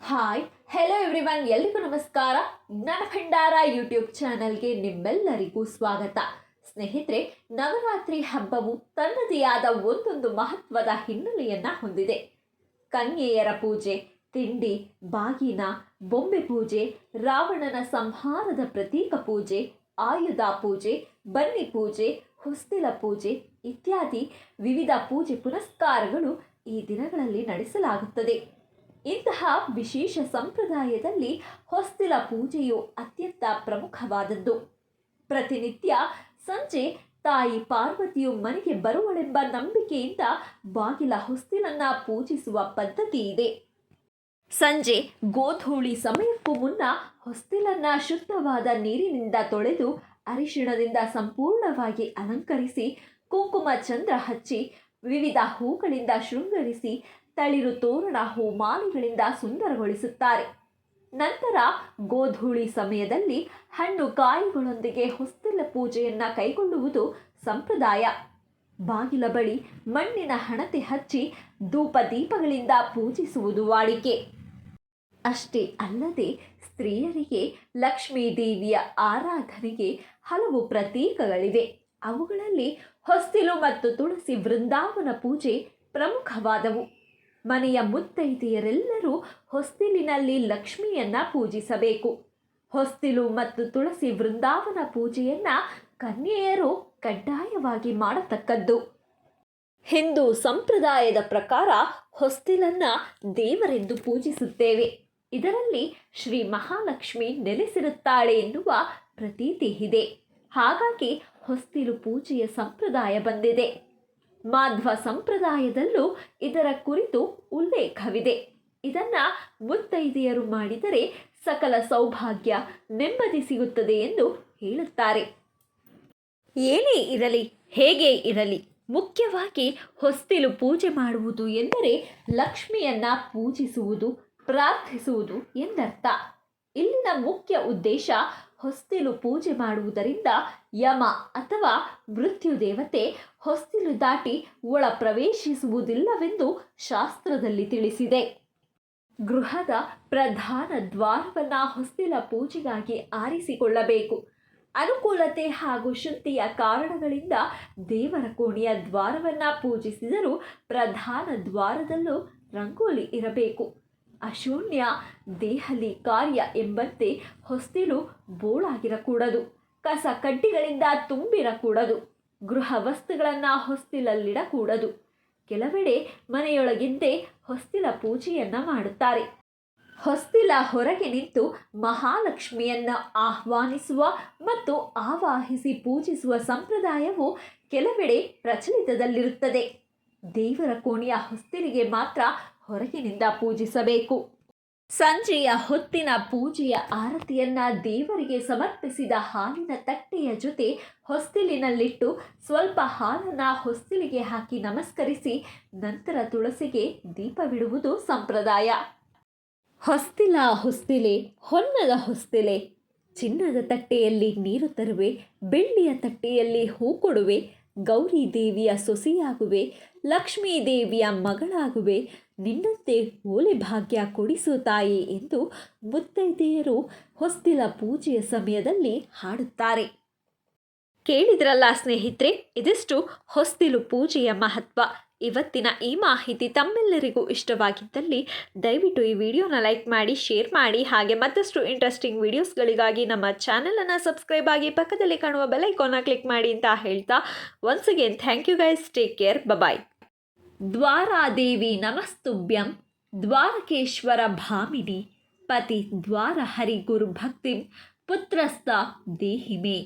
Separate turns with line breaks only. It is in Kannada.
ಹಾಯ್ ಹೆಲೋ ಎವ್ರಿವನ್ ಎಲ್ರಿಗೂ ನಮಸ್ಕಾರ. ಜ್ಞಾನ ಭಂಡಾರ ಯೂಟ್ಯೂಬ್ ಚಾನಲ್ಗೆ ನಿಮ್ಮೆಲ್ಲರಿಗೂ ಸ್ವಾಗತ. ಸ್ನೇಹಿತರೆ, ನವರಾತ್ರಿ ಹಬ್ಬವು ತನ್ನದೇ ಆದ ಒಂದೊಂದು ಮಹತ್ವದ ಹಿನ್ನೆಲೆಯನ್ನು ಹೊಂದಿದೆ. ಕನ್ಯೆಯರ ಪೂಜೆ, ತಿಂಡಿ, ಬಾಗಿನ, ಬೊಂಬೆ ಪೂಜೆ, ರಾವಣನ ಸಂಹಾರದ ಪ್ರತೀಕ ಪೂಜೆ, ಆಯುಧ ಪೂಜೆ, ಬನ್ನಿ ಪೂಜೆ, ಹೊಸ್ತಿಲ ಪೂಜೆ ಇತ್ಯಾದಿ ವಿವಿಧ ಪೂಜೆ ಪುನಸ್ಕಾರಗಳು ಈ ದಿನಗಳಲ್ಲಿ ನಡೆಸಲಾಗುತ್ತದೆ. ಇಂತಹ ವಿಶೇಷ ಸಂಪ್ರದಾಯದಲ್ಲಿ ಹೊಸ್ತಿಲ ಪೂಜೆಯು ಅತ್ಯಂತ ಪ್ರಮುಖವಾದದ್ದು. ಪ್ರತಿನಿತ್ಯ ಸಂಜೆ ತಾಯಿ ಪಾರ್ವತಿಯು ಮನೆಗೆ ಬರುವಳೆಂಬ ನಂಬಿಕೆಯಿಂದ ಬಾಗಿಲ ಹೊಸ್ತಿಲನ್ನ ಪೂಜಿಸುವ ಪದ್ಧತಿ ಇದೆ. ಸಂಜೆ ಗೋಧೂಳಿ ಸಮಯಕ್ಕೂ ಮುನ್ನ ಹೊಸ್ತಿಲನ್ನ ಶುದ್ಧವಾದ ನೀರಿನಿಂದ ತೊಳೆದು ಅರಿಶಿಣದಿಂದ ಸಂಪೂರ್ಣವಾಗಿ ಅಲಂಕರಿಸಿ, ಕುಂಕುಮ ಚಂದ್ರ ಹಚ್ಚಿ, ವಿವಿಧ ಹೂಗಳಿಂದ ಶೃಂಗರಿಸಿ ತಳಿರು ತೋರಣ ಹೂಮಾಲೆಗಳಿಂದ ಸುಂದರಗೊಳಿಸುತ್ತಾರೆ. ನಂತರ ಗೋಧೂಳಿ ಸಮಯದಲ್ಲಿ ಹಣ್ಣು ಕಾಯಿಗಳೊಂದಿಗೆ ಹೊಸ್ತಿಲ ಪೂಜೆಯನ್ನ ಕೈಗೊಳ್ಳುವುದು ಸಂಪ್ರದಾಯ. ಬಾಗಿಲ ಬಳಿ ಮಣ್ಣಿನ ಹಣತೆ ಹಚ್ಚಿ ಧೂಪ ದೀಪಗಳಿಂದ ಪೂಜಿಸುವುದು ವಾಡಿಕೆ. ಅಷ್ಟೇ ಅಲ್ಲದೆ ಸ್ತ್ರೀಯರಿಗೆ ಲಕ್ಷ್ಮೀ ದೇವಿಯ ಆರಾಧನೆಗೆ ಹಲವು ಪ್ರತೀಕಗಳಿವೆ. ಅವುಗಳಲ್ಲಿ ಹೊಸ್ತಿಲು ಮತ್ತು ತುಳಸಿ ವೃಂದಾವನ ಪೂಜೆ ಪ್ರಮುಖವಾದವು. ಮನೆಯ ಮುತ್ತೈದೆಯರೆಲ್ಲರೂ ಹೊಸ್ತಿಲಿನಲ್ಲಿ ಲಕ್ಷ್ಮಿಯನ್ನ ಪೂಜಿಸಬೇಕು. ಹೊಸ್ತಿಲು ಮತ್ತು ತುಳಸಿ ವೃಂದಾವನ ಪೂಜೆಯನ್ನ ಕನ್ಯೆಯರು ಕಡ್ಡಾಯವಾಗಿ ಮಾಡತಕ್ಕದ್ದು. ಹಿಂದೂ ಸಂಪ್ರದಾಯದ ಪ್ರಕಾರ ಹೊಸ್ತಿಲನ್ನ ದೇವರೆಂದು ಪೂಜಿಸುತ್ತೇವೆ. ಇದರಲ್ಲಿ ಶ್ರೀ ಮಹಾಲಕ್ಷ್ಮಿ ನೆಲೆಸಿರುತ್ತಾಳೆ ಎನ್ನುವ ಪ್ರತೀತಿ ಇದೆ. ಹಾಗಾಗಿ ಹೊಸ್ತಿಲು ಪೂಜೆಯ ಸಂಪ್ರದಾಯ ಬಂದಿದೆ. ಮಾಧ್ವ ಸಂಪ್ರದಾಯದಲ್ಲೂ ಇದರ ಕುರಿತು ಉಲ್ಲೇಖವಿದೆ. ಇದನ್ನು ಮುತ್ತೈದೆಯರು ಮಾಡಿದರೆ ಸಕಲ ಸೌಭಾಗ್ಯ ನೆಮ್ಮದಿ ಸಿಗುತ್ತದೆ ಎಂದು ಹೇಳುತ್ತಾರೆ. ಏನೇ ಇರಲಿ, ಹೇಗೆ ಇರಲಿ, ಮುಖ್ಯವಾಗಿ ಹೊಸ್ತಿಲು ಪೂಜೆ ಮಾಡುವುದು ಎಂದರೆ ಲಕ್ಷ್ಮಿಯನ್ನ ಪೂಜಿಸುವುದು, ಪ್ರಾರ್ಥಿಸುವುದು ಎಂದರ್ಥ. ಇಲ್ಲಿನ ಮುಖ್ಯ ಉದ್ದೇಶ ಹೊಸ್ತಿಲು ಪೂಜೆ ಮಾಡುವುದರಿಂದ ಯಮ ಅಥವಾ ಮೃತ್ಯು ದೇವತೆ ಹೊಸ್ತಿಲು ದಾಟಿ ಒಳ ಪ್ರವೇಶಿಸುವುದಿಲ್ಲವೆಂದು ಶಾಸ್ತ್ರದಲ್ಲಿ ತಿಳಿಸಿದೆ. ಗೃಹದ ಪ್ರಧಾನ ದ್ವಾರವನ್ನು ಹೊಸ್ತಿಲ ಪೂಜೆಗಾಗಿ ಆರಿಸಿಕೊಳ್ಳಬೇಕು. ಅನುಕೂಲತೆ ಹಾಗೂ ಶುದ್ಧಿಯ ಕಾರಣಗಳಿಂದ ದೇವರ ಕೋಣೆಯ ದ್ವಾರವನ್ನು ಪೂಜಿಸಿದರೂ ಪ್ರಧಾನ ದ್ವಾರದಲ್ಲೂ ರಂಗೋಲಿ ಇರಬೇಕು. ಅಶೂನ್ಯ ದೇಹಲಿ ಕಾರ್ಯ ಎಂಬಂತೆ ಹೊಸ್ತಿಲು ಬೋಳಾಗಿರಕೂಡದು. ಕಸ ಕಡ್ಡಿಗಳಿಂದ ತುಂಬಿರಕೂಡದು. ಗೃಹ ವಸ್ತುಗಳನ್ನು ಹೊಸ್ತಿಲಲ್ಲಿಡಕೂಡದು. ಕೆಲವೆಡೆ ಮನೆಯೊಳಗಿಂದೇ ಹೊಸ್ತಿಲ ಪೂಜೆಯನ್ನ ಮಾಡುತ್ತಾರೆ. ಹೊಸ್ತಿಲ ಹೊರಗೆ ನಿಂತು ಮಹಾಲಕ್ಷ್ಮಿಯನ್ನ ಆಹ್ವಾನಿಸುವ ಮತ್ತು ಆವಾಹಿಸಿ ಪೂಜಿಸುವ ಸಂಪ್ರದಾಯವು ಕೆಲವೆಡೆ ಪ್ರಚಲಿತದಲ್ಲಿರುತ್ತದೆ. ದೇವರ ಕೋಣೆಯ ಹೊಸ್ತಿಲಿಗೆ ಮಾತ್ರ ಹೊರಗಿನಿಂದ ಪೂಜಿಸಬೇಕು. ಸಂಜೆಯ ಹೊತ್ತಿನ ಪೂಜೆಯ ಆರತಿಯನ್ನ ದೇವರಿಗೆ ಸಮರ್ಪಿಸಿದ ಹಾಲಿನ ತಟ್ಟೆಯ ಜೊತೆ ಹೊಸ್ತಿಲಿನಲ್ಲಿಟ್ಟು ಸ್ವಲ್ಪ ಹಾಲನ್ನ ಹೊಸ್ತಿಲಿಗೆ ಹಾಕಿ ನಮಸ್ಕರಿಸಿ ನಂತರ ತುಳಸಿಗೆ ದೀಪವಿಡುವುದು ಸಂಪ್ರದಾಯ. ಹೊಸ್ತಿಲ ಹೊಸ್ತಿಲೆ, ಹೊನ್ನದ ಹೊಸ್ತಿಲೆ. ಚಿನ್ನದ ತಟ್ಟೆಯಲ್ಲಿ ನೀರು ತರುವೆ, ಬೆಳ್ಳಿಯ ತಟ್ಟೆಯಲ್ಲಿ ಹೂ ಕೊಡುವೆ. ಗೌರಿ ದೇವಿಯ ಸೊಸೆಯಾಗುವೆ ಲಕ್ಷ್ಮೀ ದೇವಿಯ ಮಗಳಾಗುವೆ, ನಿನ್ನಂತೆ ಓಲೆ ಭಾಗ್ಯ ಕೊಡಿಸು ತಾಯಿ ಎಂದು ಮುತ್ತೈದೆಯರು ಹೊಸ್ತಿಲ ಪೂಜೆಯ ಸಮಯದಲ್ಲಿ ಹಾಡುತ್ತಾರೆ. ಕೇಳಿದ್ರಲ್ಲ ಸ್ನೇಹಿತರೆ, ಇದಿಷ್ಟು ಹೊಸ್ತಿಲು ಪೂಜೆಯ ಮಹತ್ವ. ಇವತ್ತಿನ ಈ ಮಾಹಿತಿ ತಮ್ಮೆಲ್ಲರಿಗೂ ಇಷ್ಟವಾಗಿದ್ದಲ್ಲಿ ದಯವಿಟ್ಟು ಈ ವಿಡಿಯೋನ ಲೈಕ್ ಮಾಡಿ, ಶೇರ್ ಮಾಡಿ, ಹಾಗೆ ಮತ್ತಷ್ಟು ಇಂಟ್ರೆಸ್ಟಿಂಗ್ ವಿಡಿಯೋಸ್ಗಳಿಗಾಗಿ ನಮ್ಮ ಚಾನಲನ್ನು ಸಬ್ಸ್ಕ್ರೈಬ್ ಆಗಿ ಪಕ್ಕದಲ್ಲಿ ಕಾಣುವ ಬೆಲೈಕೋನ ಕ್ಲಿಕ್ ಮಾಡಿ ಅಂತ ಹೇಳ್ತಾ once again thank you guys take care bye bye ದ್ವಾರಾದೇವಿ ನಮಸ್ತುಭ್ಯಂ, ದ್ವಾರಕೇಶ್ವರ ಭಾಮಿನಿ, ಪತಿ ದ್ವಾರ ಹರಿ ಗುರು ಭಕ್ತಿಂ ಪುತ್ರಸ್ಥ ದೇಹಿಮೆ.